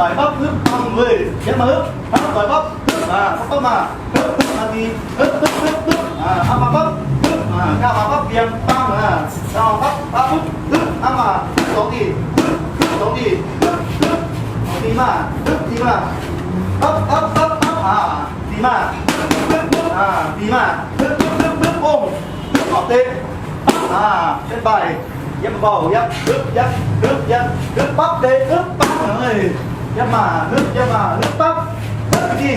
ต่อยปั๊บฮึบปังเลยเย็บมาฮึบปั๊บต่อยปั๊บฮึบอ่าปั๊บมาฮึบฮึบนาทีฮึบฮึบฮึบฮึบอ่าเอามาปั๊บฮึบอ่าก้าวมาปั๊บเบี่ยงปังอ่าเอาปั๊บปั๊บฮึบฮึบเอามาส องทีฮึบฮึบสองทีฮึบฮึบเอาทีมาฮึบทีมาปั๊บปั๊บปั๊บปั๊บอ่ามาฮึกเตะอ่าเส้นไปยับเบายับฮึบยับฮึบยับฮึบปั๊บปั๊บเลยยับมาฮึบยับมาฮึบปั๊บฮึบที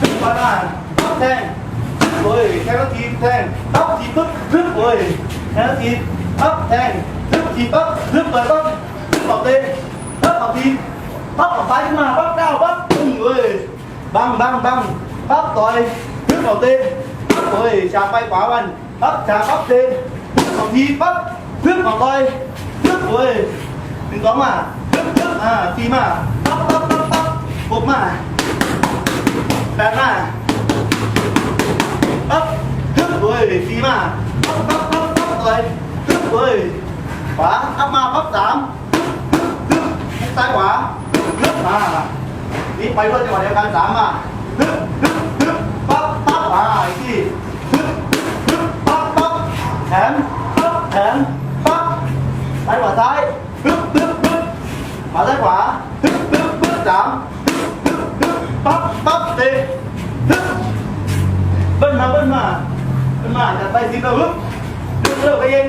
ฮึบมาน้าปั๊บแทงโอ้ยแทงแล้วทีแทงปั๊บทีปึ๊บฮึบโอ้ยแทงแล้วทีปั๊บแทงฮึบทีปั๊บฮึบเปิดปั๊บฮึบออกเดฮึบออกทีปั๊บออกซ้ายขึ้นมาปั๊บก้าวปั๊บปึ้งเว้ยบังบังบังปั๊บต่อยฮึบออกเดโอ้ยฉากไปขวาวันปั๊บฉากปั๊บเดฮึบออกทีปั๊บฮึบออกไปฮึบเว้ยหนึ่งสองมาฮึบฮึบอ่าสี่มา บหกมาแปดมาปั๊บฮึบเว้ยสี่มาปั๊บปั๊บปั๊บปั๊บต่อยฮึบเว้ยขวาอัพมาปั๊บสามฮึบฮึบซ้ายขวาฮึบมานี่ไปรวดจังหวะเดียวกันสามมาฮึบฮึบฮึบปั๊บปั๊บอ่าอีกทีฮึบฮึบปั๊บปั๊บแขนปั๊บแขนปั๊บซ้ายขวาซ้ายฮึบฮึบฮึบขวาซ้ายขวาฮึบฮึบฮึบสาม ปั๊บปั๊บเตะฮึบเบิ้ลมาเบิ้ลมาเบิ้ลมาจัดไปสิเราฮึบเร็วเร็วไปเอง